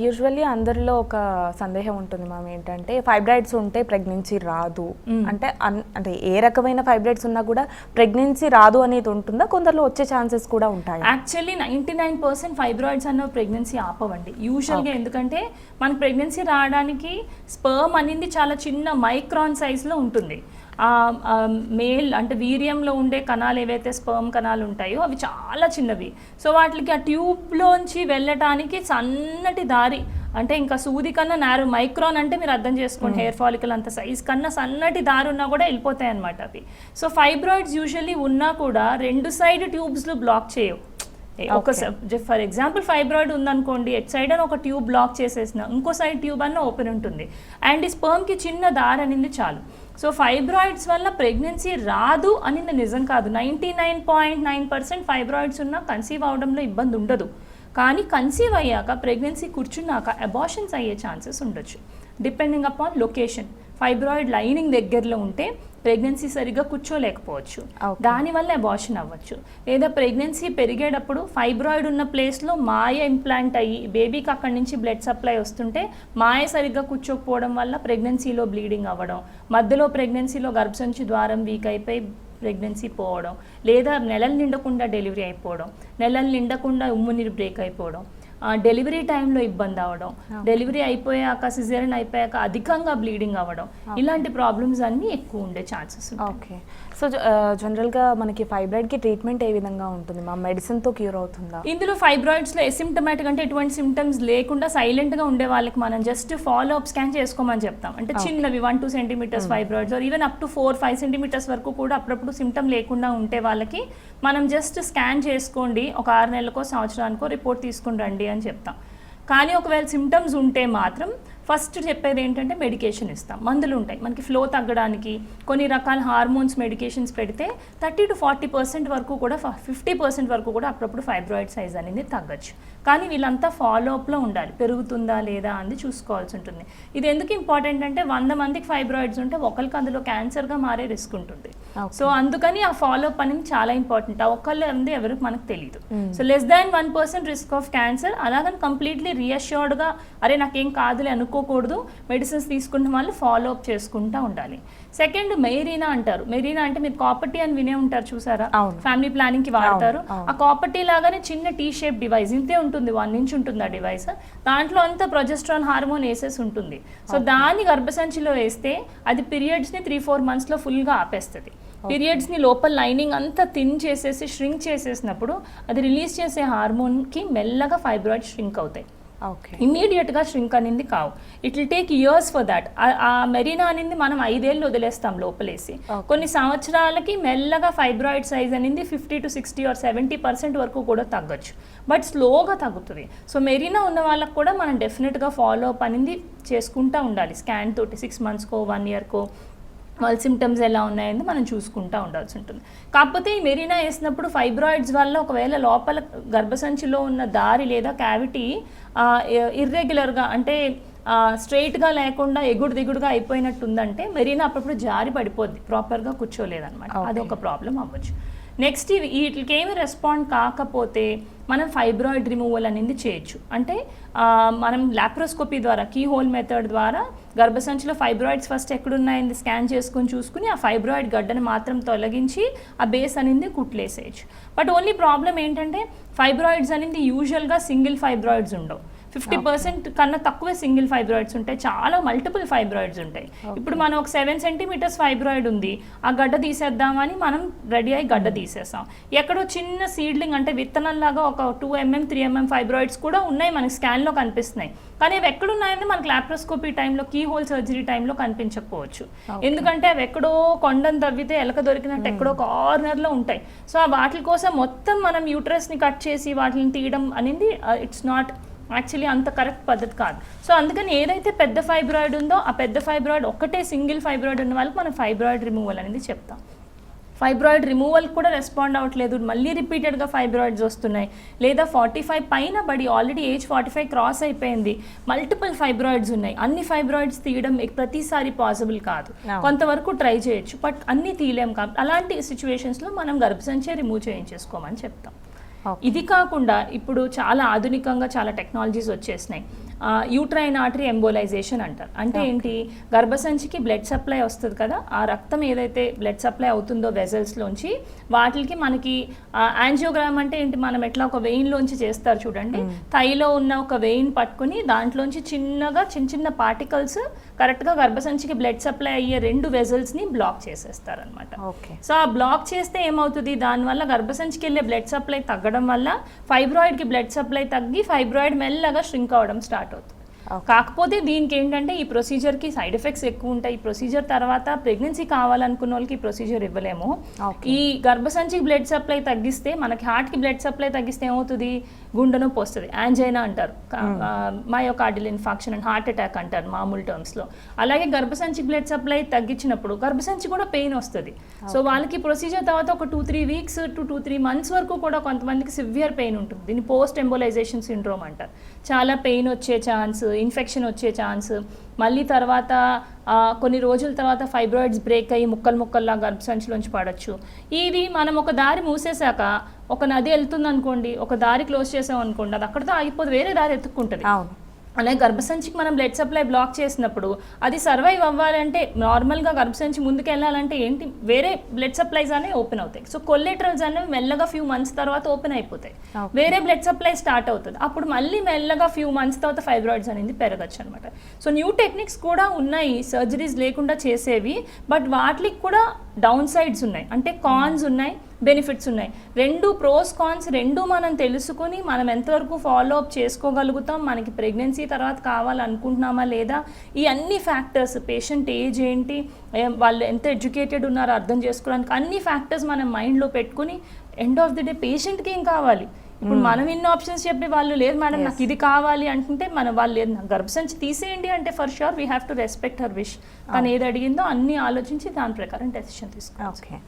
Usually అందరిలో ఒక సందేహం ఉంటుంది మ్యామ్ ఏంటంటే ఫైబ్రాయిడ్స్ ఉంటే ప్రెగ్నెన్సీ రాదు. అంటే అన్- అంటే ఏ రకమైన ఫైబ్రాయిడ్స్ ఉన్నా కూడా ప్రెగ్నెన్సీ రాదు అనేది ఉంటుందా? కొందరిలో వచ్చే ఛాన్సెస్ కూడా ఉంటాయి? Actually ninety nine percent fibroids అన్న ప్రెగ్నెన్సీ ఆపవండి. యూజువల్గా ఎందుకంటే మన ప్రెగ్నెన్సీ రావడానికి స్పర్మ్ అనేది చాలా చిన్న మైక్రాన్ సైజ్లో ఉంటుంది. మేల్ అంటే వీర్యంలో ఉండే కణాలు ఏవైతే స్పర్మ్ కణాలు ఉంటాయో అవి చాలా చిన్నవి. సో వాటికి ఆ ట్యూబ్లోంచి వెళ్ళటానికి సన్నటి దారి అంటే ఇంకా సూది కన్నా నారు మైక్రాన్ అంటే మీరు అర్థం చేసుకోండి హెయిర్ ఫాలికల్ అంత సైజ్ కన్నా సన్నటి దారి ఉన్నా కూడా వెళ్ళిపోతాయి అనమాట అవి. సో ఫైబ్రాయిడ్స్ యూజువల్లీ ఉన్నా కూడా రెండు సైడ్ ట్యూబ్స్లు బ్లాక్ చేయవు. ఒక ఫర్ ఎగ్జాంపుల్ ఫైబ్రాయిడ్ ఉందనుకోండి ఎట్ సైడ్ అని ఒక ట్యూబ్ బ్లాక్ చేసేసిన ఇంకో సైడ్ ట్యూబ్ అన్న ఓపెన్ ఉంటుంది. అండ్ ఈ స్పర్మ్కి చిన్న దారి అనేది చాలు. సో ఫైబ్రాయిడ్స్ వల్ల ప్రెగ్నెన్సీ రాదు అనేది నిజం కాదు. Ninety nine point nine percent fibroids ఉన్నా కన్సీవ్ అవడంలో ఇబ్బంది ఉండదు. కానీ కన్సీవ్ అయ్యాక ప్రెగ్నెన్సీ కూర్చున్నాక అబార్షన్స్ అయ్యే ఛాన్సెస్ ఉండొచ్చు. Depending upon location fibroid lining దగ్గరలో ఉంటే ప్రెగ్నెన్సీ సరిగ్గా కూర్చోలేకపోవచ్చు. దానివల్ల అబార్షన్ అవ్వచ్చు లేదా ప్రెగ్నెన్సీ పెరిగేటప్పుడు ఫైబ్రాయిడ్ ఉన్న ప్లేస్లో మాయ ఇంప్లాంట్ అయ్యి బేబీకి అక్కడి నుంచి బ్లడ్ సప్లై వస్తుంటే మాయ సరిగ్గా కూర్చోకపోవడం వల్ల ప్రెగ్నెన్సీలో బ్లీడింగ్ అవ్వడం మధ్యలో ప్రెగ్నెన్సీలో గర్భసంచి ద్వారం వీక్ అయిపోయి ప్రెగ్నెన్సీ పోవడం లేదా నెలలు నిండకుండా డెలివరీ అయిపోవడం నెలలు నిండకుండా ఉమ్ము నీరు బ్రేక్ అయిపోవడం డెలివరీ టైంలో ఇబ్బంది అవ్వడం డెలివరీ అయిపోయాక సిజేరియన్ అయిపోయాక అధికంగా బ్లీడింగ్ అవ్వడం. ఇలాంటి ప్రాబ్లమ్స్ అన్నీ ఎక్కువ ఉండే ఛాన్సెస్ ఓకే. సో జనరల్గా మనకి ఫైబ్రాయిడ్కి ట్రీట్మెంట్ ఏ విధంగా ఉంటుంది? మా మెడిసిన్తో క్యూర్ అవుతుందా? ఇందులో ఫైబ్రాయిడ్స్లో ఎసిమ్టమాటిక్ అంటే ఎటువంటి సిమ్టమ్స్ లేకుండా సైలెంట్గా ఉండే వాళ్ళకి మనం జస్ట్ ఫాలో అప్ స్కాన్ చేసుకోమని చెప్తాం. అంటే చిన్నవి one two centimetres fibroids even up to four five centimetres వరకు కూడా అప్పుడప్పుడు సిమ్టమ్ లేకుండా ఉంటే వాళ్ళకి మనం జస్ట్ స్కాన్ చేసుకోండి. ఒక ఆరు నెలలకో సంవత్సరానికో రిపోర్ట్ తీసుకుని రండి అని చెప్తాం. కానీ ఒకవేళ సిమ్టమ్స్ ఉంటే మాత్రం ఫస్ట్ చెప్పేది ఏంటంటే మెడికేషన్ ఇస్తాం. మందులు ఉంటాయి మనకి ఫ్లో తగ్గడానికి కొన్ని రకాల హార్మోన్స్ మెడికేషన్స్ పెడితే థర్టీ టు ఫార్టీ పర్సెంట్ వరకు కూడా ఫిఫ్టీ పర్సెంట్ వరకు కూడా అప్పుడప్పుడు ఫైబ్రాయిడ్ సైజ్ అనేది తగ్గచ్చు. కానీ వీళ్ళంతా ఫాలో అప్లో ఉండాలి. పెరుగుతుందా లేదా అని చూసుకోవాల్సి ఉంటుంది. ఇది ఎందుకు ఇంపార్టెంట్ అంటే వంద మందికి ఫైబ్రాయిడ్స్ ఉంటే ఒకరికి అందులో క్యాన్సర్గా మారే రిస్క్ ఉంటుంది. సో అందుకని ఆ ఫాలో అప్ అనేది చాలా ఇంపార్టెంట్ ఆ ఒక్కళ్ళు అంది ఎవరికి మనకు తెలియదు so less than one percent risk of cancer అలాగని కంప్లీట్లీ రియాష్యూర్డ్గా అరే నాకేం కాదులే అనుకోకూడదు. మెడిసిన్స్ తీసుకున్న వాళ్ళు ఫాలో అప్ చేసుకుంటూ ఉండాలి. సెకండ్ మెరీనా అంటారు. మెరీనా అంటే మీరు కాపర్టీ అని వినే ఉంటారు చూసారా. ఫ్యామిలీ ప్లానింగ్కి వాడతారు. ఆ కాపర్టీ లాగానే చిన్న టీ షేప్ డివైస్ ఇంతే ఉంటుంది. వన్ ఇంచ్ ఉంటుంది ఆ డివైస్ దాంట్లో అంతా ప్రొజెస్ట్రాన్ హార్మోన్ వేసేసి ఉంటుంది. సో దాన్ని గర్భసంచిలో వేస్తే అది పీరియడ్స్ని త్రీ ఫోర్ మంత్స్లో ఫుల్గా ఆపేస్తుంది. పీరియడ్స్ని లోపల లైనింగ్ అంతా థిన్ చేసేసి ష్రింక్ చేసేసినప్పుడు అది రిలీజ్ చేసే హార్మోన్కి మెల్లగా ఫైబ్రాయిడ్ ష్రింక్ అవుతాయి. ఓకే ఇమీడియట్గా ష్రింక్ అనేది కావు. It will take years for that ఆ మెరీనా అనేది మనం ఐదేళ్ళు వదిలేస్తాం లోపలేసి. కొన్ని సంవత్సరాలకి మెల్లగా ఫైబ్రాయిడ్ సైజ్ అనేది fifty to sixty or seventy percent వరకు కూడా తగ్గొచ్చు. బట్ స్లోగా తగ్గుతుంది. సో మెరీనా ఉన్న వాళ్ళకి కూడా మనం డెఫినెట్గా ఫాలో అప్ అనేది చేసుకుంటూ ఉండాలి. స్కాన్ తోటి సిక్స్ మంత్స్కో వన్ ఇయర్కో వాళ్ళ సిమ్టమ్స్ ఎలా ఉన్నాయని మనం చూసుకుంటూ ఉండాల్సి ఉంటుంది. కాకపోతే ఈ మెరీనా వేసినప్పుడు ఫైబ్రాయిడ్స్ వల్ల ఒకవేళ లోపల గర్భసంచిలో ఉన్న దారి లేదా క్యావిటీ ఇర్రెగ్యులర్గా అంటే స్ట్రైట్గా లేకుండా ఎగుడు దిగుడుగా అయిపోయినట్టు ఉందంటే మెరీనా అప్పుడప్పుడు జారి పడిపోద్ది. ప్రాపర్గా కూర్చోలేదన్నమాట. అది ఒక ప్రాబ్లం అవ్వచ్చు. నెక్స్ట్ ఇవి వీటికి ఏమి రెస్పాండ్ కాకపోతే మనం ఫైబ్రాయిడ్ రిమూవల్ అనేది చేయొచ్చు. అంటే మనం లాప్రోస్కోపీ ద్వారా కీ హోల్ మెథడ్ ద్వారా గర్భసంచిలో ఫైబ్రాయిడ్స్ ఫస్ట్ ఎక్కడున్నాయని స్కాన్ చేసుకొని చూసుకుని ఆ ఫైబ్రాయిడ్ గడ్డను మాత్రం తొలగించి ఆ బేస్ అనేది కుట్లేసేయచ్చు. బట్ ఓన్లీ ప్రాబ్లం ఏంటంటే ఫైబ్రాయిడ్స్ అనేది యూజువల్గా సింగిల్ ఫైబ్రాయిడ్స్ ఉండవు. ఫిఫ్టీ పర్సెంట్ కన్నా తక్కువే సింగిల్ ఫైబ్రాయిడ్స్ ఉంటాయి. చాలా మల్టిపుల్ ఫైబ్రాయిడ్స్ ఉంటాయి. ఇప్పుడు మనం ఒక సెవెన్ సెంటీమీటర్స్ ఫైబ్రాయిడ్ ఉంది. ఆ గడ్డ తీసేద్దామని మనం రెడీ అయ్యి గడ్డ తీసేస్తాం ఎక్కడో చిన్న సీడ్లింగ్ అంటే విత్తనంలాగా ఒక two mm three mm fibroids కూడా ఉన్నాయి మనకి స్కాన్లో కనిపిస్తున్నాయి. కానీ అవి ఎక్కడున్నాయని మనకి లాప్రోస్కోపీ టైంలో కీ హోల్ సర్జరీ టైంలో కనిపించకపోవచ్చు. ఎందుకంటే అవి ఎక్కడో కొండను తవ్వితే ఎలక దొరికినట్టు ఎక్కడో కార్నర్లో ఉంటాయి. సో ఆ వాటి కోసం మొత్తం మనం యూట్రస్ని కట్ చేసి వాటిని తీయడం అనేది ఇట్స్ నాట్ యాక్చువల్లీ అంత కరెక్ట్ పద్ధతి కాదు. సో అందుకని ఏదైతే పెద్ద ఫైబ్రాయిడ్ ఉందో ఆ పెద్ద ఫైబ్రాయిడ్ ఒక్కటే సింగిల్ ఫైబ్రాయిడ్ ఉన్న వాళ్ళకి మనం ఫైబ్రాయిడ్ రిమూవల్ అనేది చెప్తాం. ఫైబ్రాయిడ్ రిమూవల్ కూడా రెస్పాండ్ అవ్వట్లేదు. మళ్ళీ రిపీటెడ్గా ఫైబ్రాయిడ్స్ వస్తున్నాయి. లేదా ఫార్టీ ఫైవ్ పైన బడి already age forty five cross అయిపోయింది. మల్టిపుల్ ఫైబ్రాయిడ్స్ ఉన్నాయి. అన్ని ఫైబ్రాయిడ్స్ తీయడం ప్రతిసారి పాసిబుల్ కాదు. కొంతవరకు ట్రై చేయొచ్చు బట్ అన్ని తీయలేం కాబట్టి అలాంటి సిచ్యువేషన్స్లో మనం గర్భసంచే రిమూవ్ చేయించేసుకోమని చెప్తాం. ఇది కాకుండా ఇప్పుడు చాలా ఆధునికంగా చాలా టెక్నాలజీస్ వచ్చేసినాయి. యూట్రైన్ ఆర్టరీ ఎంబోలైజేషన్ అంటారు. అంటే ఏంటి? గర్భసంచికి బ్లడ్ సప్లై వస్తుంది కదా ఆ రక్తం ఏదైతే బ్లడ్ సప్లై అవుతుందో వెజల్స్లోంచి వాటికి మనకి యాంజియోగ్రామ్ అంటే ఏంటి? మనం ఎట్లా ఒక వెయిన్లోంచి చేస్తారు చూడండి. థైలో ఉన్న ఒక వెయిన్ పట్టుకుని దాంట్లోంచి చిన్నగా చిన్న చిన్న పార్టికల్స్ కరెక్ట్గా గర్భసంచికి బ్లడ్ సప్లై అయ్యే రెండు వెజల్స్ని బ్లాక్ చేసేస్తారనమాట ఓకే సో ఆ బ్లాక్ చేస్తే ఏమవుతుంది? దానివల్ల గర్భసంచికి వెళ్ళే బ్లడ్ సప్లై తగ్గడం వల్ల ఫైబ్రాయిడ్కి బ్లడ్ సప్లై తగ్గి ఫైబ్రాయిడ్ మెల్లగా స్ట్రింక్ అవ్వడం స్టార్ట్ అవుతుంది Okay. కాకపోతే దీనికి ఏంటంటే ఈ ప్రొసీజర్కి సైడ్ ఎఫెక్ట్స్ ఎక్కువ ఉంటాయి ఈ ప్రొసీజర్ తర్వాత ప్రెగ్నెన్సీ కావాలనుకున్న వాళ్ళకి ఈ ప్రొసీజర్ ఇవ్వలేము. ఈ గర్భసంచికి బ్లడ్ సప్లై తగ్గిస్తే మనకి హార్ట్కి బ్లడ్ సప్లై తగ్గిస్తే ఏమవుతుంది? గుండె నొప్పి వస్తుంది. యాంజైనా అంటారు. Myocardial infarction and heart attack అంటారు మామూలు టర్మ్స్లో. అలాగే గర్భసంచి బ్లడ్ సప్లై తగ్గించినప్పుడు గర్భసంచి కూడా పెయిన్ వస్తుంది. సో వాళ్ళకి ప్రొసీజర్ తర్వాత ఒక two three weeks to two three months వరకు కూడా కొంతమందికి సివియర్ పెయిన్ ఉంటుంది. దీన్ని పోస్ట్ ఎంబోలైజేషన్ సిండ్రోమ్ అంటారు. చాలా పెయిన్ వచ్చే ఛాన్స్ ఇన్ఫెక్షన్ వచ్చే ఛాన్స్ మళ్ళీ తర్వాత కొన్ని రోజుల తర్వాత ఫైబ్రాయిడ్స్ బ్రేక్ అయ్యి ముక్కలు ముక్కల్లా గర్భసంచిలోంచి పడవచ్చు ఇది మనం ఒక దారి మూసేశాక ఒక నది వెళ్తుంది అనుకోండి ఒక దారి క్లోజ్ చేసాం అనుకోండి అది అక్కడితో ఆగిపోతే వేరే దారి ఎత్తుక్కుంటుంది అవును. అలాగే గర్భసంచికి మనం బ్లడ్ సప్లై బ్లాక్ చేసినప్పుడు అది సర్వైవ్ అవ్వాలంటే నార్మల్గా గర్భసంచి ముందుకు వెళ్ళాలంటే ఏంటి? వేరే బ్లడ్ సప్లైస్ అనేవి ఓపెన్ అవుతాయి. సో కొల్లెటరల్స్ అనేవి మెల్లగా ఫ్యూ మంత్స్ తర్వాత ఓపెన్ అయిపోతాయి. వేరే బ్లడ్ సప్లై స్టార్ట్ అవుతుంది. అప్పుడు మళ్ళీ మెల్లగా ఫ్యూ మంత్స్ తర్వాత ఫైబ్రాయిడ్స్ అనేది పెరగచ్చు అనమాట సో న్యూ టెక్నిక్స్ కూడా ఉన్నాయి సర్జరీస్ లేకుండా చేసేవి బట్ వాటికి కూడా డౌన్ సైడ్స్ ఉన్నాయి. అంటే కాన్స్ ఉన్నాయి. బెనిఫిట్స్ ఉన్నాయి. రెండు ప్రోస్ కాన్స్ రెండు మనం తెలుసుకొని మనం ఎంతవరకు ఫాలో అప్ చేసుకోగలుగుతాం మనకి ప్రెగ్నెన్సీ తర్వాత కావాలనుకుంటున్నామా లేదా ఈ అన్ని ఫ్యాక్టర్స్ పేషెంట్ ఏజ్ ఏంటి వాళ్ళు ఎంత ఎడ్యుకేటెడ్ ఉన్నారో అర్థం చేసుకోవడానికి అన్ని ఫ్యాక్టర్స్ మనం మైండ్లో పెట్టుకుని ఎండ్ ఆఫ్ ది డే పేషెంట్కి ఏం కావాలి? ఇప్పుడు మనం ఇన్ని ఆప్షన్స్ చెప్పి వాళ్ళు లేదు మేడం నాకు ఇది కావాలి అంటుంటే మనం వాళ్ళు లేదు నాకు గర్భసంచి తీసేయండి అంటే for sure we have to respect her wish తను ఏది అడిగిందో అన్ని ఆలోచించి దాని ప్రకారం డెసిషన్ తీసుకోవాలి ఓకే